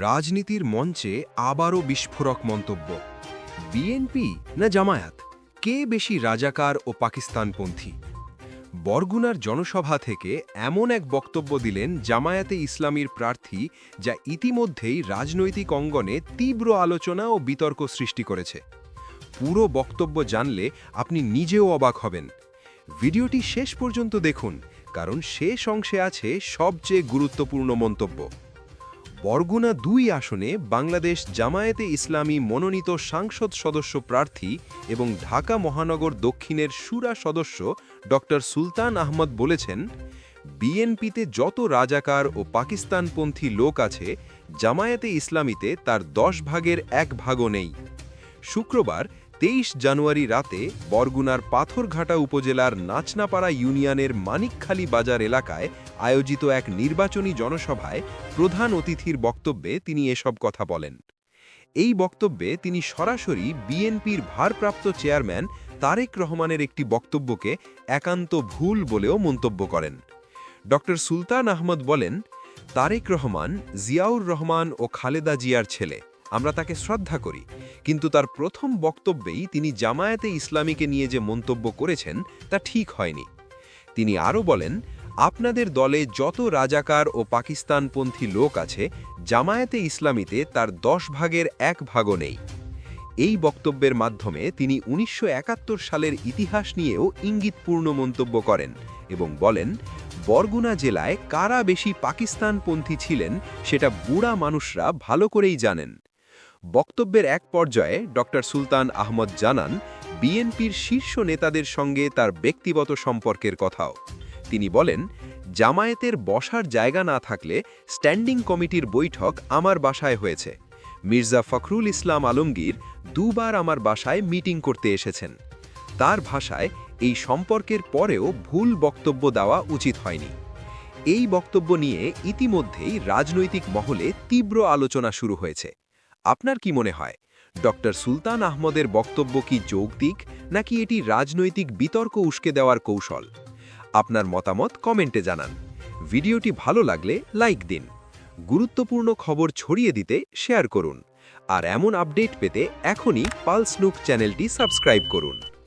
রাজনীতির মঞ্চে আবারও বিস্ফোরক মন্তব্য। বিএনপি না জামায়াত? কে বেশি রাজাকার ও পাকিস্তানপন্থী? বরগুনার জনসভা থেকে এমন এক বক্তব্য দিলেন জামায়াতে ইসলামীর প্রার্থী যা ইতিমধ্যেই রাজনৈতিক অঙ্গনে তীব্র আলোচনা ও বিতর্ক সৃষ্টি করেছে। পুরো বক্তব্য জানলে আপনি নিজেও অবাক হবেন। ভিডিওটি শেষ পর্যন্ত দেখুন, কারণ শেষ অংশে আছে সবচেয়ে গুরুত্বপূর্ণ মন্তব্য। বরগুনা দুই আসনে বাংলাদেশ জামায়াতে ইসলামী মনোনীত সাংসদ সদস্য প্রার্থী এবং ঢাকা মহানগর দক্ষিণের সুরা সদস্য ড. সুলতান আহমদ বলেছেন, বিএনপিতে যত রাজাকার ও পাকিস্তানপন্থী লোক আছে, জামায়াতে ইসলামীতে তার দশ ভাগের এক ভাগও নেই। শুক্রবার তেইশ জানুয়ারি রাতে বরগুনার পাথরঘাটা উপজেলার নাচনাপাড়া ইউনিয়নের মানিকখালী বাজার এলাকায় আয়োজিত এক নির্বাচনী জনসভায় প্রধান অতিথির বক্তব্যে তিনি এসব কথা বলেন। এই বক্তব্যে তিনি সরাসরি বিএনপির ভারপ্রাপ্ত চেয়ারম্যান তারেক রহমানের একটি বক্তব্যকে একান্ত ভুল বলেও মন্তব্য করেন। ড. সুলতান আহমদ বলেন, তারেক রহমান, জিয়াউর রহমান ও খালেদা জিয়ার ছেলে। আমরা তাকে শ্রদ্ধা করি। কিন্তু তার প্রথম বক্তব্যেই তিনি জামায়াতে ইসলামীকে নিয়ে যে মন্তব্য করেছেন, তা ঠিক হয়নি। তিনি আরও বলেন, আপনাদের দলে যত রাজাকার ও পাকিস্তানপন্থী লোক আছে, জামায়াতে ইসলামীতে তার দশ ভাগের এক ভাগও নেই। এই বক্তব্যের মাধ্যমে তিনি উনিশশো একাত্তর সালের ইতিহাস নিয়েও ইঙ্গিতপূর্ণ মন্তব্য করেন এবং বলেন, বরগুনা জেলায় কারা বেশি পাকিস্তানপন্থী ছিলেন, সেটা বুড়া মানুষরা ভালো করেই জানেন। বক্তব্যের এক পর্যায়ে ড সুলতান আহমদ জানান, বিএনপির শীর্ষ নেতাদের সঙ্গে তার ব্যক্তিগত সম্পর্কের কথাও। তিনি বলেন, জামায়াতের বসার জায়গা না থাকলে স্ট্যান্ডিং কমিটির বৈঠক আমার বাসায় হয়েছে। মির্জা ফখরুল ইসলাম আলমগীর দুবার আমার বাসায় মিটিং করতে এসেছেন। তার ভাষায় এই সম্পর্কের পরেও ভুল বক্তব্য দেওয়া উচিত হয়নি। এই বক্তব্য নিয়ে ইতিমধ্যেই রাজনৈতিক মহলে তীব্র আলোচনা শুরু হয়েছে। আপনার কি মনে হয়? ডক্টর সুলতান আহমদের বক্তব্য কি যৌক্তিক, নাকি এটি রাজনৈতিক বিতর্ক উস্কে দেওয়ার কৌশল? আপনার মতামত কমেন্টে জানান। ভিডিওটি ভালো লাগলে লাইক দিন। গুরুত্বপূর্ণ খবর ছড়িয়ে দিতে শেয়ার করুন। আর এমন আপডেট পেতে এখনই পালস নুক চ্যানেলটি সাবস্ক্রাইব করুন।